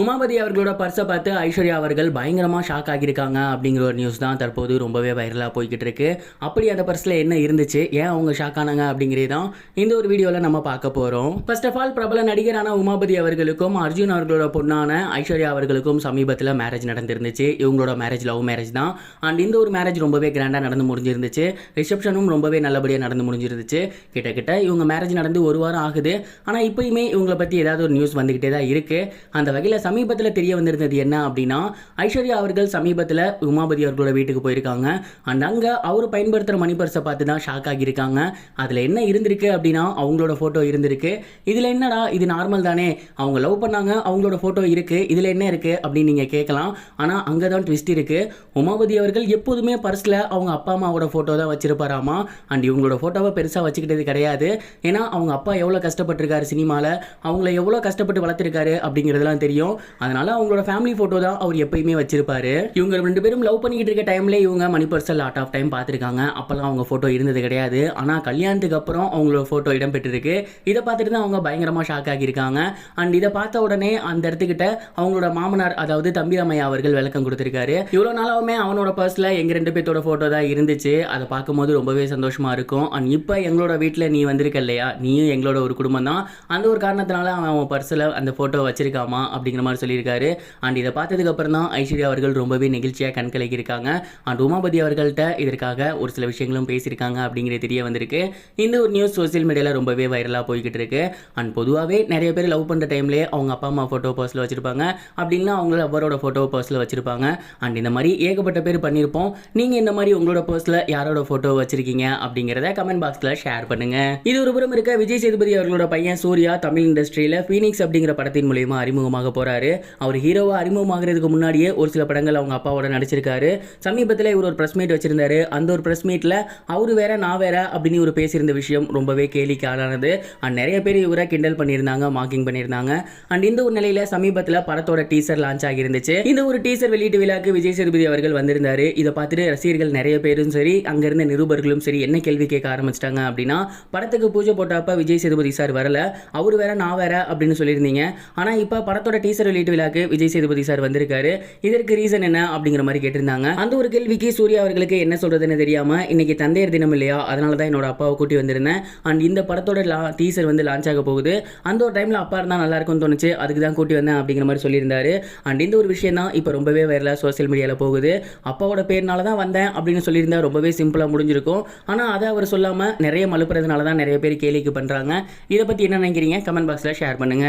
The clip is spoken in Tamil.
உமாபதி அவர்களோட பர்ஸை பார்த்து ஐஸ்வர்யா அவர்கள் பயங்கரமாக ஷாக் ஆகியிருக்காங்க அப்படிங்கிற ஒரு நியூஸ் தான் தற்போது ரொம்பவே வைரலாக போய்கிட்டு இருக்கு. அப்படி அந்த பர்ஸில் என்ன இருந்துச்சு? ஏன் அவங்க ஷாக் ஆனாங்க அப்படிங்கிறது தான் இந்த ஒரு வீடியோவில் நம்ம பார்க்க போகிறோம் ஃபர்ஸ்ட் ஆஃப் ஆல் பிரபல நடிகரான உமாபதி அவர்களுக்கும் அர்ஜுன் அவர்களோட பொண்ணான ஐஸ்வர்யா அவர்களுக்கும் சமீபத்தில் மேரேஜ் நடந்திருந்துச்சு. இவங்களோட மேரேஜ் லவ் மேரேஜ் தான். அண்ட் இந்த ஒரு மேரேஜ் ரொம்பவே கிராண்டாக நடந்து முடிஞ்சிருந்துச்சு. ரிசப்ஷனும் ரொம்பவே நல்லபடியாக நடந்து முடிஞ்சிருந்துச்சு. கிட்டக்கிட்ட இவங்க மேரேஜ் நடந்து ஒரு வாரம் ஆகுது. ஆனால் இப்பயுமே இவங்களை பற்றி ஏதாவது ஒரு நியூஸ் வந்துக்கிட்டே தான் இருக்குது அந்த வகையில் சமீபத்தில் தெரிய வந்திருந்தது என்ன அப்படின்னா ஐஸ்வர்யா அவர்கள் சமீபத்தில் உமாபதி அவர்களோட வீட்டுக்கு போயிருக்காங்க. அண்ட் அங்கே அவர் பயன்படுத்துகிற மணி பர்ஸை பார்த்து தான் ஷாக் ஆகியிருக்காங்க. அதில் என்ன இருந்திருக்கு அப்படின்னா அவங்களோட ஃபோட்டோ இருந்திருக்கு. இதில் என்னடா இது நார்மல் தானே? அவங்க லவ் பண்ணாங்க அவங்களோட ஃபோட்டோ இருக்குது இதில் என்ன இருக்குது அப்படின்னு நீங்கள் கேட்கலாம். ஆனால் அங்கே தான் ட்விஸ்ட் இருக்குது உமாபதி அவர்கள் எப்போதுமே பர்ஸில் அவங்க அப்பா அம்மாவோட ஃபோட்டோ தான் வச்சிருப்பாராமா? அண்ட் இவங்களோட ஃபோட்டோவை பெருசாக வச்சுக்கிட்டது கிடையாது. ஏன்னா அவங்க அப்பா எவ்வளோ கஷ்டப்பட்டிருக்காரு சினிமாவில் அவங்கள எவ்வளோ கஷ்டப்பட்டு வளர்த்துருக்காரு அப்படிங்கிறதுலாம் தெரியும். அதனால அவங்களோட ஃபேமிலி ஃபோட்டோ தான் அவர் எப்பயுமே வச்சிருப்பாரு. இவங்க ரெண்டு பேரும் லவ் பண்ணிக்கிட்டு இருக்க டைம்ல இவங்க மணி பர்சல் லாட் ஆஃப் டைம் பார்த்துருக்காங்க. அப்பெல்லாம் அவங்க ஃபோட்டோ இருந்தது கிடையாது. ஆனால் கல்யாணத்துக்கு அப்புறம் அவங்களோட ஃபோட்டோ இடம்பெற்றிருக்கு. இதை பார்த்துட்டு தான் அவங்க பயங்கரமாக ஷாக் ஆகியிருக்காங்க. அண்ட் இதை பார்த்த உடனே அந்த இடத்துக்கிட்ட அவங்களோட மாமனார் அதாவது தம்பிராமையா அவர்கள் விளக்கம் கொடுத்துருக்காரு. இவ்வளோ நாளாவுமே அவனோட பர்ஸில் எங்கள் ரெண்டு பேர்த்தோட ஃபோட்டோ தான் இருந்துச்சு. அதை பார்க்கும்போது ரொம்பவே சந்தோஷமா இருக்கும். அண்ட் இப்போ எங்களோட வீட்டில் நீ வந்திருக்க இல்லையா? நீயும் எங்களோட ஒரு குடும்பம் தான். அந்த ஒரு காரணத்தினால அவன் அவன் பர்ஸில் அந்த ஃபோட்டோ வச்சிருக்காமா? அப்படிங்கிற மாதிரி சொல்லியிருக்காரு. அண்ட் இதை பார்த்ததுக்கப்புறம் தான் ஐஸ்வர்யா அவர்கள் ரொம்பவே நெகிழ்ச்சியாக கண்கலக்கியிருக்காங்க அண்ட் உமாபதி அவர்கள்ட்ட இதற்காக ஒரு சில விஷயங்களும் பேசியிருக்காங்க அப்படிங்கிறது தெரிய வந்திருக்கு. இந்த ஒரு நியூஸ் சோஷியல் மீடியாவில் ரொம்பவே வைரலாக போய்கிட்டு இருக்கு அண்ட் பொதுவாகவே நிறைய பேர் லவ் பண்ணுற டைம்லேயே அவங்க அப்பா அம்மா ஃபோட்டோ பர்ஸில் வச்சிருப்பாங்க. அப்படின்னா அவங்கள அவரோட ஃபோட்டோ பர்ஸில் வச்சிருப்பாங்க. அண்ட் இந்த மாதிரி ஏகப்பட்ட பேர் பண்ணியிருப்போம். நீங்கள் இந்த மாதிரி உங்களோட பர்ஸில் யாரோட ஃபோட்டோ வச்சிருக்கீங்க அப்படிங்கிறத கமெண்ட் பாக்ஸில் ஷேர் பண்ணுங்க. இது ஒரு புறம் இருக்க விஜய் சேதுபதி அவர்களோட பையன் சூர்யா தமிழ் இண்டஸ்ட்ரியில் ஃபீனிக்ஸ் அப்படிங்கிற படத்தின் மூலியமாக அறிமுகமாக போறாரு அவர் ஹீரோவா அறிமுகமாகிறதுக்கு முன்னாடியே ஒரு சில படங்கள் அவங்க அப்பாவோட நடிச்சிருக்காரு. சமீபத்தில் இவர் ஒரு ப்ரெஸ் மீட் வச்சிருந்தாரு. அந்த ஒரு ப்ரெஸ் மீட்டில் அவர் வேற நான் வேற அப்படின்னு இவர் பேசியிருந்த விஷயம் ரொம்பவே கேலிக்கு ஆளானது. அண்ட் நிறைய பேர் இவரை கிண்டல் பண்ணியிருந்தாங்க மார்க்கிங் பண்ணியிருந்தாங்க. அண்ட் இந்த ஒரு நிலையில் சமீபத்தில் படத்தோட டீசர் லான்ச் ஆகியிருந்துச்சு. இந்த ஒரு டீசர் வெளியீட்டு விழாக்கு விஜய் சேதுபதி அவர்கள் வந்திருந்தாரு. இதை பார்த்துட்டு ரசிகர்கள் நிறைய பேரும் சரி அங்கிருந்த நிருபர்களும் சரி என்ன கேள்வி கேட்க ஆரம்பிச்சிட்டாங்க அப்படின்னா படத்துக்கு பூஜை போட்டப்ப விஜய் சேதுபதி சார் வரல. அவர் வேற நான் வேற அப்படின்னு சொல்லியிருந்தீங்க. ஆனால் இப்போ படத்தோட டீசர் வெளியீட்டு விழாக்கு விஜய் சேதுபதி சார் வந்திருக்காரு. இதற்கு ரீசன் என்ன அப்படிங்கிற மாதிரி கேட்டிருந்தாங்க. அந்த ஒரு கேள்விக்கு சூர்யா அவர்களுக்கு என்ன சொல்றதுன்னு தெரியாம இன்னைக்கு தந்தையர் தினம் இல்லையா? அதனால தான் என்னோட அப்பாவை கூட்டி வந்திருந்தேன். அண்ட் இந்த படத்தோட டீசர் வந்து லான்ச் ஆக போகுது. அந்த ஒரு டைம்ல அப்பா இருந்தால் நல்லா இருக்கும்னு தோணுச்சு. அதுக்கு தான் கூட்டி வந்தேன் அப்படிங்கிற மாதிரி சொல்லியிருந்தாரு. அண்ட் இந்த ஒரு விஷயம் தான் இப்போ ரொம்பவே வைரலாக சோஷியல் மீடியாவில் போகுது. அப்பாவோட பேர்னால தான் வந்தேன் அப்படின்னு சொல்லியிருந்தா ரொம்பவே சிம்பிளாக முடிஞ்சிருக்கும். ஆனால் அதை அவர் சொல்லாமல் நிறைய மலுப்புறதுனால தான் நிறைய பேர் கேள்விக்கு பண்ணுறாங்க இதை பற்றி என்ன நினைக்கிறீங்க? கமெண்ட் பாக்ஸில் ஷேர் பண்ணுங்க.